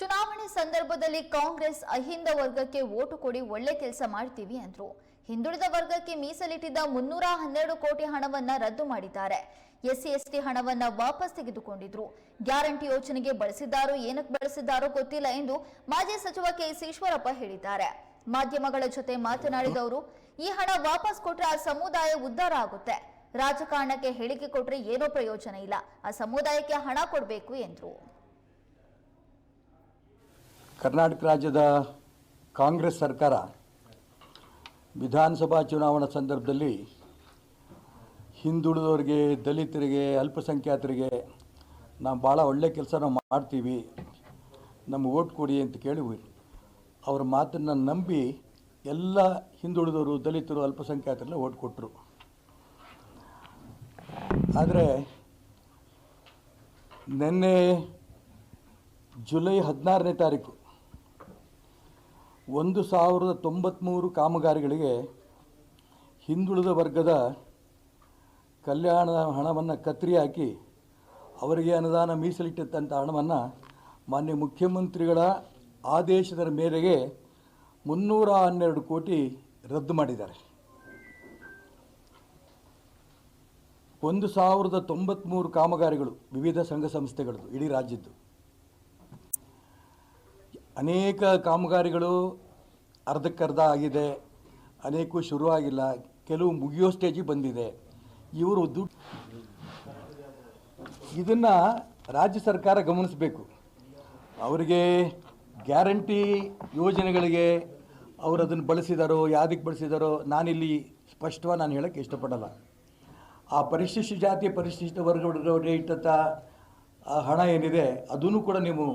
ಚುನಾವಣೆ ಸಂದರ್ಭದಲ್ಲಿ ಕಾಂಗ್ರೆಸ್ ಅಹಿಂದ ವರ್ಗಕ್ಕೆ ಓಟು ಕೊಡಿ ಒಳ್ಳೆ ಕೆಲಸ ಮಾಡ್ತೀವಿ ಅಂದ್ರು. ಹಿಂದುಳಿದ ವರ್ಗಕ್ಕೆ ಮೀಸಲಿಟ್ಟಿದ್ದ ಮುನ್ನೂರ ಹನ್ನೆರಡು ಕೋಟಿ ಹಣವನ್ನ ರದ್ದು ಮಾಡಿದ್ದಾರೆ. ಎಸ್ಸಿ, ಎಸ್ಟಿ ಹಣವನ್ನ ವಾಪಸ್ ತೆಗೆದುಕೊಂಡಿದ್ರು. ಗ್ಯಾರಂಟಿ ಯೋಜನೆಗೆ ಬಳಸಿದ್ದಾರೋ, ಏನಕ್ಕೆ ಬಳಸಿದ್ದಾರೋ ಗೊತ್ತಿಲ್ಲ ಎಂದು ಮಾಜಿ ಸಚಿವ ಕೆಎಸ್ ಈಶ್ವರಪ್ಪ ಹೇಳಿದ್ದಾರೆ. ಮಾಧ್ಯಮಗಳ ಜೊತೆ ಮಾತನಾಡಿದವರು, ಈ ಹಣ ವಾಪಸ್ ಕೊಟ್ರೆ ಆ ಸಮುದಾಯ ಉದ್ಧಾರ ಆಗುತ್ತೆ. ರಾಜಕಾರಣಕ್ಕೆ ಹೇಳಿಕೆ ಕೊಟ್ರೆ ಏನೋ ಪ್ರಯೋಜನ ಇಲ್ಲ. ಆ ಸಮುದಾಯಕ್ಕೆ ಹಣ ಕೊಡಬೇಕು ಎಂದ್ರು. ಕರ್ನಾಟಕ ರಾಜ್ಯದ ಕಾಂಗ್ರೆಸ್ ಸರ್ಕಾರ ವಿಧಾನಸಭಾ ಚುನಾವಣಾ ಸಂದರ್ಭದಲ್ಲಿ ಹಿಂದುಳಿದವರಿಗೆ, ದಲಿತರಿಗೆ, ಅಲ್ಪಸಂಖ್ಯಾತರಿಗೆ ನಾವು ಭಾಳ ಒಳ್ಳೆ ಕೆಲಸ ನಾವು ಮಾಡ್ತೀವಿ. ನಮ್ಮ ಓಟ್ ಕೊಡಿ ಅಂತ ಕೇಳಿ ಅವ್ರ ಮಾತನ್ನು ನಂಬಿ ಎಲ್ಲ ಹಿಂದುಳಿದವರು, ದಲಿತರು ಅಲ್ಪಸಂಖ್ಯಾತರನ್ನ ಓಟ್ ಕೊಟ್ಟರು ಆದರೆ ನಿನ್ನೆ ಜುಲೈ ಹದಿನಾರನೇ ತಾರೀಕು ಒಂದು ಸಾವಿರದ ತೊಂಬತ್ತ್ಮೂರು ಕಾಮಗಾರಿಗಳಿಗೆ ಹಿಂದುಳಿದ ವರ್ಗದ ಕಲ್ಯಾಣದ ಹಣವನ್ನು ಕತ್ತರಿ ಹಾಕಿ ಅವರಿಗೆ ಅನುದಾನ ಮೀಸಲಿಟ್ಟಿದ್ದಂಥ ಹಣವನ್ನು ಮಾನ್ಯ ಮುಖ್ಯಮಂತ್ರಿಗಳ ಆದೇಶದ ಮೇರೆಗೆ ಮುನ್ನೂರ ಹನ್ನೆರಡು ಕೋಟಿ ರದ್ದು ಮಾಡಿದ್ದಾರೆ. ಒಂದು ಸಾವಿರದ ತೊಂಬತ್ತ್ಮೂರು ಕಾಮಗಾರಿಗಳು ವಿವಿಧ ಸಂಘ ಸಂಸ್ಥೆಗಳದ್ದು, ಇಡೀ ರಾಜ್ಯದ್ದು. ಅನೇಕ ಕಾಮಗಾರಿಗಳು ಅರ್ಧಕ್ಕರ್ಧ ಆಗಿದೆ ಅನೇಕ ಶುರುವಾಗಿಲ್ಲ, ಕೆಲವು ಮುಗಿಯೋ ಸ್ಟೇಜಿಗೆ ಬಂದಿದೆ. ಇವರು ದುಡ್ಡು ಇದನ್ನು ರಾಜ್ಯ ಸರ್ಕಾರ ಗಮನಿಸಬೇಕು. ಅವರಿಗೆ ಗ್ಯಾರಂಟಿ ಯೋಜನೆಗಳಿಗೆ ಅವರು ಅದನ್ನು ಬಳಸಿದಾರೋ ಯಾವುದಕ್ಕೆ ಬಳಸಿದಾರೋ, ನಾನಿಲ್ಲಿ ಸ್ಪಷ್ಟವಾಗಿ ನಾನು ಹೇಳೋಕ್ಕೆ ಇಷ್ಟಪಡಲ್ಲ. ಆ ಪರಿಶಿಷ್ಟ ಜಾತಿ, ಪರಿಶಿಷ್ಟ ವರ್ಗ ಇಟ್ಟಂಥ ಹಣ ಏನಿದೆ, ಅದನ್ನು ಕೂಡ ನೀವು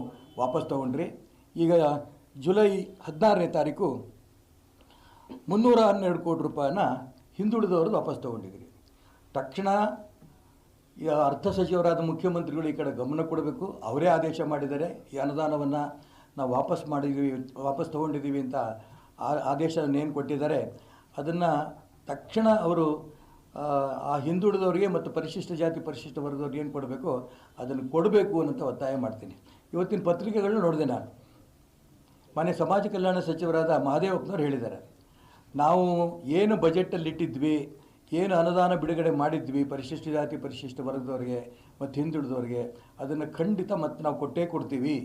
ವಾಪಸ್ ತಗೊಂಡ್ರಿ. ಈಗ ಜುಲೈ ಹದಿನಾರನೇ ತಾರೀಕು ಮುನ್ನೂರ ಹನ್ನೆರಡು ಕೋಟಿ ರೂಪಾಯಿನ ಹಿಂದುಳಿದವ್ರದ್ದು ವಾಪಸ್ ತೊಗೊಂಡಿದ್ದೀರಿ. ತಕ್ಷಣ ಈ ಅರ್ಥ ಸಚಿವರಾದ ಮುಖ್ಯಮಂತ್ರಿಗಳು ಈ ಕಡೆ ಗಮನ ಕೊಡಬೇಕು. ಅವರೇ ಆದೇಶ ಮಾಡಿದ್ದಾರೆ. ಈ ಅನುದಾನವನ್ನು ನಾವು ವಾಪಸ್ ಮಾಡಿದ್ದೀವಿ ವಾಪಸ್ ತೊಗೊಂಡಿದ್ದೀವಿ ಅಂತ ಆ ಆದೇಶವನ್ನು ಏನು ಕೊಟ್ಟಿದ್ದಾರೆ ಅದನ್ನು ತಕ್ಷಣ ಅವರು ಆ, ಹಿಂದುಳಿದವರಿಗೆ ಮತ್ತು ಪರಿಶಿಷ್ಟ ಜಾತಿ ಪರಿಶಿಷ್ಟ ವರ್ಗದವ್ರಿಗೆ ಏನು ಕೊಡಬೇಕು ಅದನ್ನು ಕೊಡಬೇಕು ಅಂತ ಒತ್ತಾಯ ಮಾಡ್ತೀನಿ. ಇವತ್ತಿನ ಪತ್ರಿಕೆಗಳನ್ನ ನೋಡಿದೆ ನಾನು. ಮನೆ ಸಮಾಜ ಕಲ್ಯಾಣ ಸಚಿವರಾದ ಮಹಾದೇವಪ್ಪನವರು ಹೇಳಿದ್ದಾರೆ. ನಾವು ಏನು ಬಜೆಟಲ್ಲಿ ಇಟ್ಟಿದ್ವಿ, ಏನು ಅನುದಾನ ಬಿಡುಗಡೆ ಮಾಡಿದ್ವಿ, ಪರಿಶಿಷ್ಟ ಜಾತಿ, ಪರಿಶಿಷ್ಟ ವರ್ಗದವರಿಗೆ ಮತ್ತು ಹಿಂದುಳಿದವರಿಗೆ, ಅದನ್ನು ಖಂಡಿತ ಮತ್ತು ನಾವು ಕೊಟ್ಟೇ ಕೊಡ್ತೀವಿ.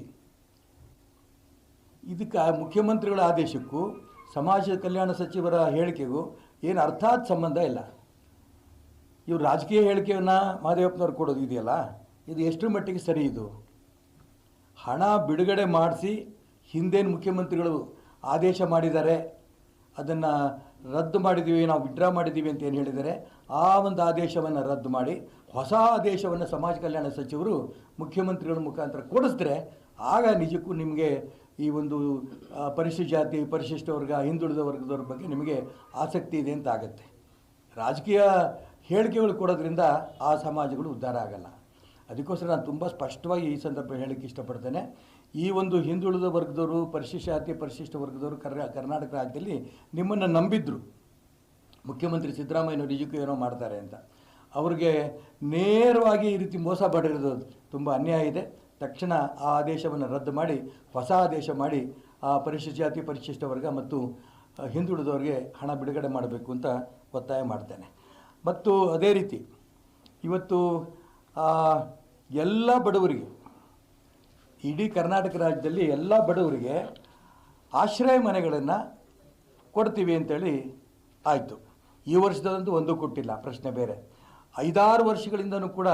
ಇದಕ್ಕೆ ಮುಖ್ಯಮಂತ್ರಿಗಳ ಆದೇಶಕ್ಕೂ, ಸಮಾಜ ಕಲ್ಯಾಣ ಸಚಿವರ ಹೇಳಿಕೆಗೂ ಏನು ಅರ್ಥಾತ್ ಸಂಬಂಧ ಇಲ್ಲ. ಇವರು ರಾಜಕೀಯ ಹೇಳಿಕೆಯನ್ನು ಮಹದೇವಪ್ಪನವ್ರು ಕೊಡೋದು ಇದೆಯಲ್ಲ? ಇದು ಎಷ್ಟರ ಮಟ್ಟಿಗೆ ಸರಿ ಇದು? ಹಣ ಬಿಡುಗಡೆ ಮಾಡಿಸಿ ಹಿಂದೇನು ಮುಖ್ಯಮಂತ್ರಿಗಳು ಆದೇಶ ಮಾಡಿದ್ದಾರೆ, ಅದನ್ನು ರದ್ದು ಮಾಡಿದ್ದೀವಿ ನಾವು ವಿಡ್ರಾ ಮಾಡಿದ್ದೀವಿ ಅಂತ ಏನು ಹೇಳಿದ್ದಾರೆ, ಆ ಒಂದು ಆದೇಶವನ್ನು ರದ್ದು ಮಾಡಿ, ಹೊಸ ಆದೇಶವನ್ನು ಸಮಾಜ ಕಲ್ಯಾಣ ಸಚಿವರು ಮುಖ್ಯಮಂತ್ರಿಗಳ ಮುಖಾಂತರ ಕೊಡಿಸಿದ್ರೆ, ಆಗ ನಿಜಕ್ಕೂ ನಿಮಗೆ ಈ ಒಂದು ಪರಿಶಿಷ್ಟ ಜಾತಿ, ಪರಿಶಿಷ್ಟ ವರ್ಗ, ಹಿಂದುಳಿದ ವರ್ಗದವ್ರ ಬಗ್ಗೆ ನಿಮಗೆ ಆಸಕ್ತಿ ಇದೆ ಅಂತ ಆಗುತ್ತೆ. ರಾಜಕೀಯ ಹೇಳಿಕೆಗಳು ಕೊಡೋದ್ರಿಂದ ಆ ಸಮಾಜಗಳು ಉದ್ಧಾರ ಆಗಲ್ಲ. ಅದಕ್ಕೋಸ್ಕರ ನಾನು ತುಂಬ ಸ್ಪಷ್ಟವಾಗಿ ಈ ಸಂದರ್ಭ ಹೇಳಕ್ಕೆ ಇಷ್ಟಪಡ್ತೇನೆ. ಈ ಒಂದು ಹಿಂದುಳಿದ ವರ್ಗದವರು, ಪರಿಶಿಷ್ಟ ಜಾತಿ, ಪರಿಶಿಷ್ಟ ವರ್ಗದವರು ಕರ್ನಾ ಕರ್ನಾಟಕ ರಾಜ್ಯದಲ್ಲಿ ನಿಮ್ಮನ್ನು ನಂಬಿದ್ರು. ಮುಖ್ಯಮಂತ್ರಿ ಸಿದ್ದರಾಮಯ್ಯನವರು ನಿಜಕ್ಕೂ ಏನೋ ಮಾಡ್ತಾರೆ ಅಂತ. ಅವ್ರಿಗೆ ನೇರವಾಗಿ ಈ ರೀತಿ ಮೋಸ ಮಾಡಿರೋದು ತುಂಬ ಅನ್ಯಾಯ ಇದೆ. ತಕ್ಷಣ ಆ ಆದೇಶವನ್ನು ರದ್ದು ಮಾಡಿ, ಹೊಸ ಆದೇಶ ಮಾಡಿ ಆ ಪರಿಶಿಷ್ಟ ಜಾತಿ, ಪರಿಶಿಷ್ಟ ವರ್ಗ ಮತ್ತು ಹಿಂದುಳಿದವ್ರಿಗೆ ಹಣ ಬಿಡುಗಡೆ ಮಾಡಬೇಕು ಅಂತ ಒತ್ತಾಯ ಮಾಡ್ತೇನೆ. ಮತ್ತು ಅದೇ ರೀತಿ ಇವತ್ತು ಎಲ್ಲ ಬಡವರಿಗೆ, ಇಡೀ ಕರ್ನಾಟಕ ರಾಜ್ಯದಲ್ಲಿ ಎಲ್ಲ ಬಡವರಿಗೆ ಆಶ್ರಯ ಮನೆಗಳನ್ನು ಕೊಡ್ತೀವಿ ಅಂತೇಳಿ ಆಯಿತು. ಈ ವರ್ಷದಂತೂ ಒಂದು ಕೊಟ್ಟಿಲ್ಲ, ಪ್ರಶ್ನೆ ಬೇರೆ. ಐದಾರು ವರ್ಷಗಳಿಂದನೂ ಕೂಡ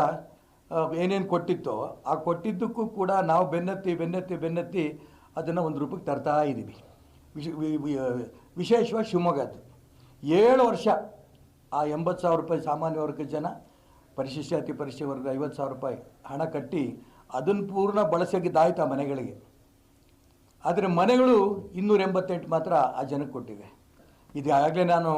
ಏನೇನು ಕೊಟ್ಟಿತ್ತೋ, ಆ ಕೊಟ್ಟಿದ್ದಕ್ಕೂ ಕೂಡ ನಾವು ಬೆನ್ನತ್ತಿ ಬೆನ್ನತ್ತಿ ಬೆನ್ನತ್ತಿ ಅದನ್ನು ಒಂದು ರೂಪಕ್ಕೆ ತರ್ತಾ ಇದ್ದೀವಿ ವಿಶೇಷವಾಗಿ ಶಿವಮೊಗ್ಗದ್ದು. ಏಳು ವರ್ಷ, ಆ ಎಂಬತ್ತು ಸಾವಿರ ರೂಪಾಯಿ ಸಾಮಾನ್ಯ ವರ್ಗದ ಜನ ಪರಿಶಿಷ್ಟ ಅತಿ ಪರಿಶಿಷ್ಟ ವರ್ಗದ ಐವತ್ತು ಸಾವಿರ ರೂಪಾಯಿ ಹಣ ಕಟ್ಟಿ ಅದನ್ನು ಪೂರ್ಣ ಬಳಸೋಗಿದ್ದಾಯ್ತು ಆ ಮನೆಗಳಿಗೆ. ಆದರೆ ಮನೆಗಳು ಇನ್ನೂರ ಎಂಬತ್ತೆಂಟು ಮಾತ್ರ ಆ ಜನಕ್ಕೆ ಕೊಟ್ಟಿವೆ. ಆಗಲೇ ನಾನು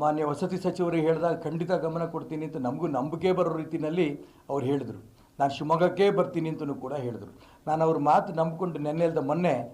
ಮಾನ್ಯ ವಸತಿ ಸಚಿವರಿಗೆ ಹೇಳಿದಾಗ ಖಂಡಿತ ಗಮನ ಕೊಡ್ತೀನಿ ಅಂತ ನಮಗೂ ನಂಬಿಕೆ ಬರೋ ರೀತಿಯಲ್ಲಿ ಅವ್ರು ಹೇಳಿದರು. ನಾನು ಶಿವಮೊಗ್ಗಕ್ಕೆ ಬರ್ತೀನಿ ಅಂತಲೂ ಕೂಡ ಹೇಳಿದರು. ನಾನು ಅವ್ರ ಮಾತು ನಂಬಿಕೊಂಡು ನೆನ್ನೆಲ್ದ ಮೊನ್ನೆ